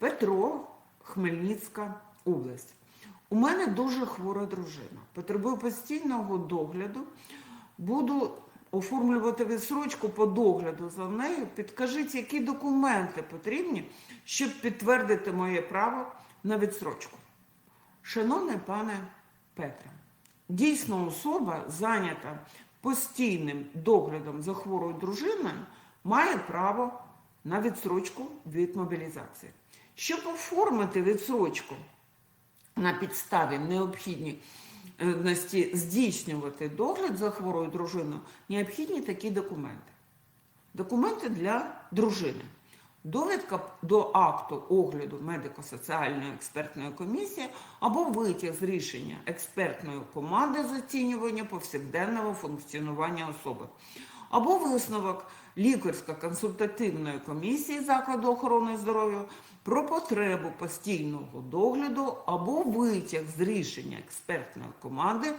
Петро, Хмельницька область. У мене дуже хвора дружина. Потребую постійного догляду. Буду оформлювати відсрочку по догляду за нею. Підкажіть, які документи потрібні, щоб підтвердити моє право на відсрочку. Шановний пане Петре, дійсно особа, зайнята постійним доглядом за хворою дружиною, має право на відсрочку від мобілізації. Щоб оформити відсрочку на підставі необхідності здійснювати догляд за хворою дружиною, необхідні такі документи. Документи для дружини. Довідка до акту огляду медико-соціальної експертної комісії або витяг з рішення експертної команди з оцінювання повсякденного функціонування особи, або висновок лікарсько-консультативної комісії закладу охорони здоров'я про потребу постійного догляду або витяг з рішення експертної команди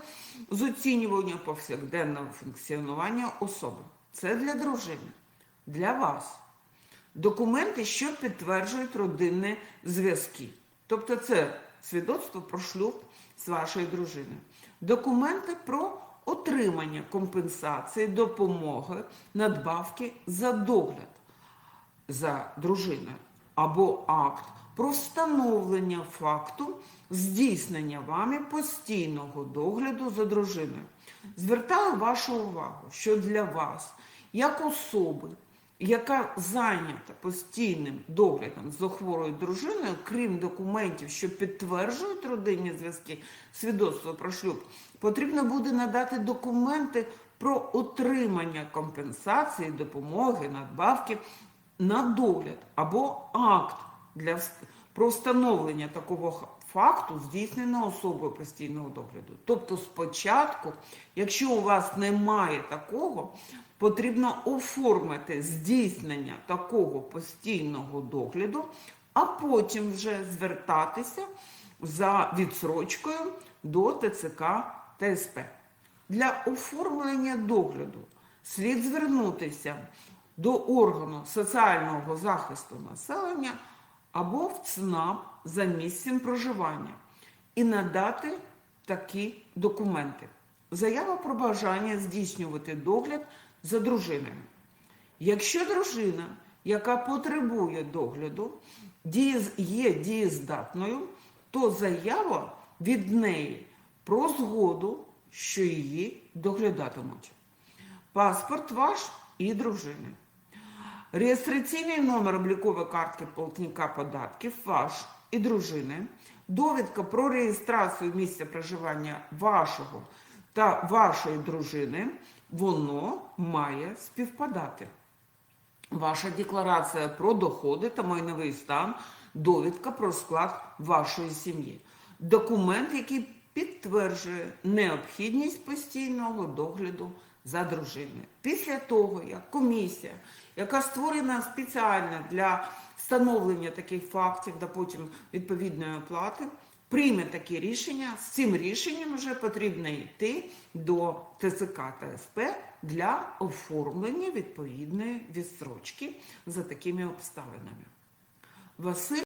з оцінювання повсякденного функціонування особи. Це для дружини, для вас. Документи, що підтверджують родинні зв'язки. Тобто це свідоцтво про шлюб з вашою дружиною. Документи про отримання компенсації, допомоги, надбавки за догляд за дружиною або акт про встановлення факту здійснення вами постійного догляду за дружиною. Звертаю вашу увагу, що для вас, як особи, яка зайнята постійним доглядом за хворою дружиною, крім документів, що підтверджують родинні зв'язки, свідоцтво про шлюб, потрібно буде надати документи про отримання компенсації, допомоги, надбавки на догляд або акт для про встановлення такого факту здійсненого особою постійного догляду. Тобто, спочатку, якщо у вас немає такого, потрібно оформити здійснення такого постійного догляду, а потім вже звертатися за відсрочкою до ТЦК та СП. Для оформлення догляду слід звернутися до органу соціального захисту населення або в ЦНАП за місцем проживання і надати такі документи. Заява про бажання здійснювати догляд за дружиною. Якщо дружина, яка потребує догляду, є дієздатною, то заява від неї про згоду, що її доглядатимуть. Паспорт ваш і дружини. Реєстраційний номер облікової картки платника податків ваш і дружини, довідка про реєстрацію місця проживання вашого та вашої дружини, воно має співпадати. Ваша декларація про доходи та майновий стан, довідка про склад вашої сім'ї. Документ, який підтверджує необхідність постійного догляду за дружиною. Після того, як комісія, яка створена спеціально для встановлення таких фактів та потім відповідної оплати, прийме таке рішення, з цим рішенням вже потрібно йти до ТЦК та СП для оформлення відповідної відстрочки за такими обставинами. Василь